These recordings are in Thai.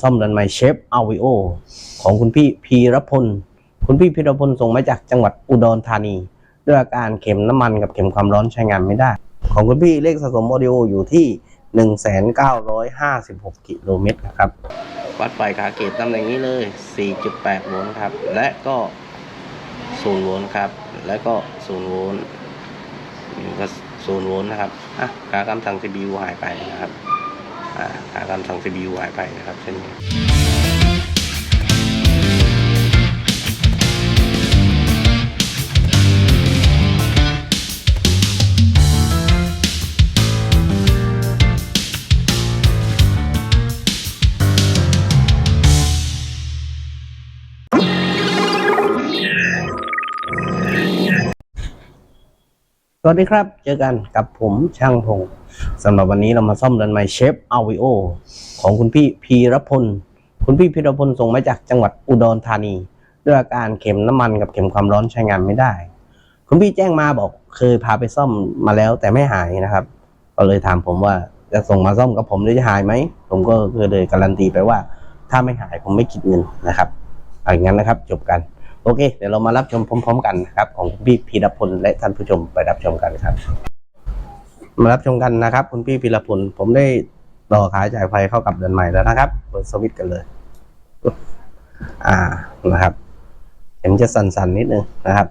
ซ่อมดันไมเชฟอาวิโอของคุณพี่พีรพล คุณพี่พีรพลส่งมาจากจังหวัดอุดรธานี ด้วยอาการเข็มน้ำมันกับเข็มความร้อนใช้งานไม่ได้ ของคุณพี่เลขสะสมออดิโออยู่ที่ 1,956กิโลเมตรครับ วัดไฟขาเกตตำแหน่งนี้เลย 4.8 โวลต์ครับ และก็ 0 โวลต์ครับ และก็ 0 โวลต์นี่ก็0โวลต์นะครับ อะขากำสั่ง CPU หายไปนะครับ กาขากำสั่ง CPU หายไปนะครับเช่นนี้ วัสดีครับ เจอกันกับผมช่างพงศ์สำหรับวันนี้เรามาซ่อมดันไม้เชฟอาวิโอของคุณพี่พีรพล คุณพี่พีรพลส่งมาจากจังหวัดอุดรธานี ด้วยอาการเข็มน้ำมันกับเข็มความร้อนใช้งานไม่ได้ คุณพี่แจ้งมาบอกเคยพาไปซ่อมมาแล้วแต่ไม่หายนะครับ ก็เลยถามผมว่าจะส่งมาซ่อมกับผมได้จะหายไหม ผมก็เลยการันตีไปว่า ถ้าไม่หายผมไม่คิดเงินนะครับอย่างนั้นนะครับ จบกัน โอเค เดี๋ยวเรามารับชมพร้อม ๆ กันนะครับของคุณพี่พีรพลและท่านผู้ชมไปรับชมกันครับ มารับชมกันนะครับ คุณพี่พีรพลผมได้ต่อขายจ่ายไฟเข้ากับเดือนใหม่แล้วนะครับเปิดสวิตช์กันเลย อ่านะครับเห็นจะสั่นๆนิดนึงนะครับ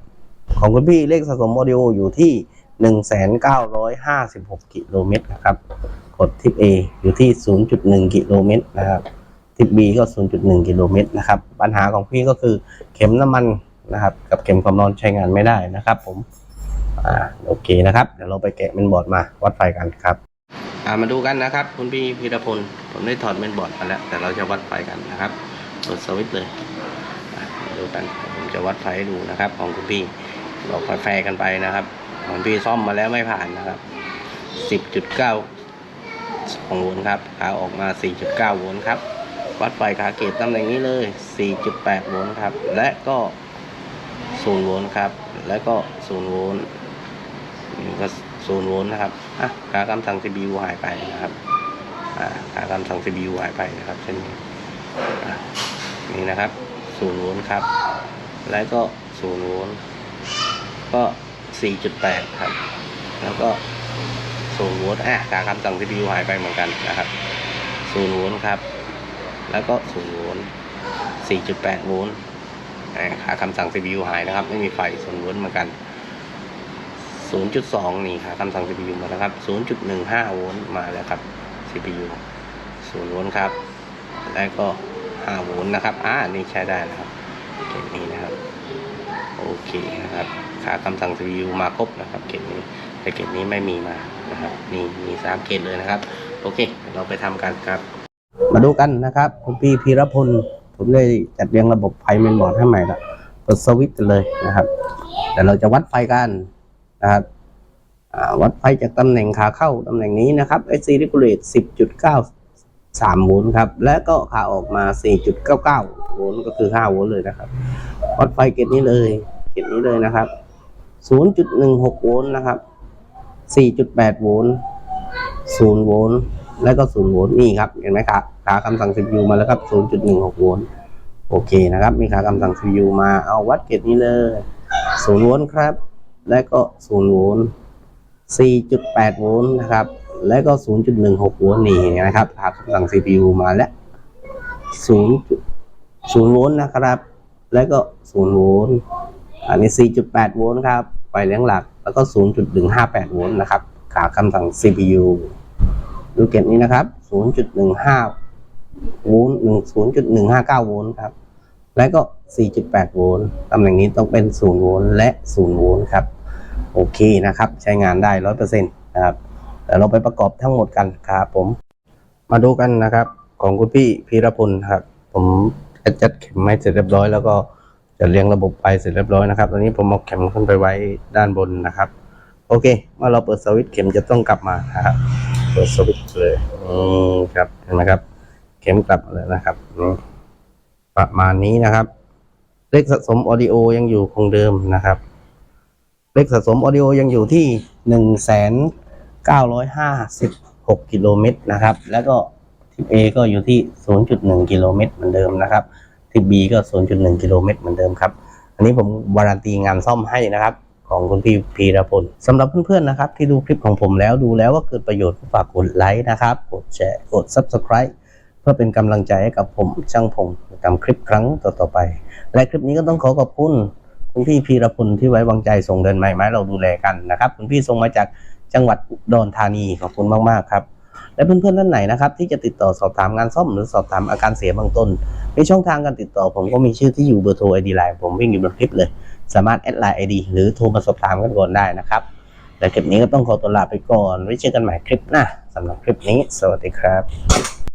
ของคุณพี่เลขสะสมออดิโออยู่ที่หนึ่งแสนเก้าร้อยห้าสิบหกกิโลเมตรนะครับ กดทิป A อยู่ที่ศูนย์จุดหนึ่งกิโลเมตรนะครับ ทิป B ก็ 0.1 กิโลเมตรนะครับ ปัญหาของพี่ก็คือเข็มน้ำมันนะครับ กับเข็มความร้อนใช้งานไม่ได้นะครับผม อ่า โอเคนะครับ เดี๋ยวเราไปแกะเมนบอร์ดมาวัดไฟกันครับ อ่า มาดูกันนะครับ คุณพี่พีรพล ผมได้ถอดเมนบอร์ดมาแล้ว แต่เราจะวัดไฟกันนะครับเปิดสวิตช์เลยมาดูกัน ผมจะวัดไฟให้ดูนะครับ ของคุณพี่เราแฟร์กันไปนะครับ ของพี่ซ่อมมาแล้วไม่ผ่านนะครับ 10.9 2โวลต์ครับ ขาออกมา 4.9 โวลต์ครับ วัดไฟขาเกตตำแหน่งนี้เลย 4.8 โวลต์ครับ และก็ 0 โวลต์ครับ และก็ 0 โวลต์นี่ก็ 0 โวลต์นะครับ อะขากำสั่ง CPU หายไปนะครับ อ่าขากำสั่ง CPU หายไปนะครับเช่นนี้นี่นะครับ 0 โวลต์ครับ และก็ 0 โวลต์ ก็ 4.8 ครับ แล้วก็0โวลต์อะขากำสั่ง CPU หายไปเหมือนกันนะครับ0โวลต์ครับ แล้วก็0โวลต์4.8โวลต์อ่าขาคำสั่ง CPU หายนะครับ ไม่มีไฟ0โวลต์เหมือนกัน 0.2 นี่ขาคำสั่ง CPU มาแล้วครับ 0.15 โวลต์มาแล้วครับ CPU 0โวลต์ครับ แล้วก็ 5 โวลต์นะครับ อ่า นี่ใช้ได้นะครับเกตนี้นะครับ โอเคนะครับขาคำสั่ง CPU มาครบนะครับเกตนี้แต่เกตนี้ไม่มีมานะครับ นี่มีสามเกตเลยนะครับ โอเค เราไปทำกันครับ มาดูกันนะครับคุณพี่พีรพล ผมได้จัดเรียงระบบไฟเมนบอร์ดให้ใหม่ละเปิดสวิตช์เลยนะครับ แต่เราจะวัดไฟกันนะครับวัดไฟจากตำแหน่งขาเข้าตำแหน่งนี้นะครับ SC regulate 10.93โวลต์ครับ และก็ขาออกมา 4.99โวลต์ก็คือ 5 โวลต์เลยนะครับ วัดไฟเกตนี้เลยเกตนี้เลยนะครับ 0.16 โวลต์นะครับ 4.8 โวลต์ 0 โวลต์ แล้วก็0โวลต์นี่ครับเห็นไหมครับขาคำสั่ง CPU มาแล้วครับ 0.16 โวลต์โอเคนะครับ มีขาคำสั่ง CPU มาเอาวัดเกตนี้เลย0โวลต์ครับ และก็0โวลต์4.8 โวลต์นะครับ และก็ 0.16 โวลต์นี่เห็นไหมครับขาคำสั่ง CPU มาแล้ว0 0โวลต์นะครับ แล้วก็0โวลต์อันนี้ 4.8 โวลต์ครับไฟเลี้ยงหลัก แล้วก็ 0.158 โวลต์นะครับขาคำสั่ง CPU ดูเกตนี้นะครับ 0.15 โวลต์0.159 โวลต์ครับ และก็ 4.8 โวลต์ ตำแหน่งนี้ต้องเป็น 0 โวลต์และ 0 โวลต์ครับ โอเคนะครับ ใช้งานได้ 100%นะครับเดี๋ยวเราไปประกอบทั้งหมดกันครับผม มาดูกันนะครับ ของคุณพี่พีรพลครับ ผมจัดเข็มไม้เสร็จเรียบร้อยแล้วก็จะเรียงระบบไปเสร็จเรียบร้อยนะครับตอนนี้ผมเอาเข็มขึ้นไปไว้ด้านบนนะครับ โอเค เมื่อเราเปิดสวิตช์เข็มจะต้องกลับมานะครับ ปิดสวิตช์เลยอืมครับเห็นไหมครับ เข็มกลับเลยนะครับประมาณนี้นะครับ เลขสะสมออดิโอยังอยู่คงเดิมนะครับ เลขสะสมออดิโอยังอยู่ที่หนึ่งแสนเก้าร้อยห้าสิบหกกิโลเมตรนะครับ แล้วก็ทิป A ก็อยู่ที่0.1กิโลเมตรเหมือนเดิมนะครับทิป B ก็0.1กิโลเมตรเหมือนเดิมครับ อันนี้ผมวารันตีงานซ่อมให้นะครับ ของคุณพี่พีรพลสำหรับเพื่อนๆนะครับ ที่ดูคลิปของผมแล้วดูแล้วว่าเกิดประโยชน์ฝากกดไลค์นะครับ กดแชร์กด Subscribe เพื่อเป็นกำลังใจให้กับผมช่างพงทำคลิปครั้งต่อๆไป และคลิปนี้ก็ต้องขอขอบคุณคุณพี่พีรพลที่ไว้วางใจส่งเดินไม้ไม้เราดูแลกันนะครับ คุณพี่ส่งมาจากจังหวัดอุดรธานีขอบคุณมากๆครับและเพื่อนๆท่านไหนนะครับที่จะติดต่อสอบถามงานซ่อมหรือสอบถามอาการเสียบางต้นมีช่องทางการติดต่อผมก็มีชื่อที่อยู่เบอร์โทรไอดีไลน์ผมวิ่งอยู่บนคลิปเลย สามารถแอดไลน์ไอดีหรือโทรมาสอบถามกันก่อนได้นะครับและคลิปนี้ก็ต้องขอตัวลาไปก่อนไว้เจอกันใหม่คลิปหน้าสำหรับคลิปนี้ สวัสดีครับ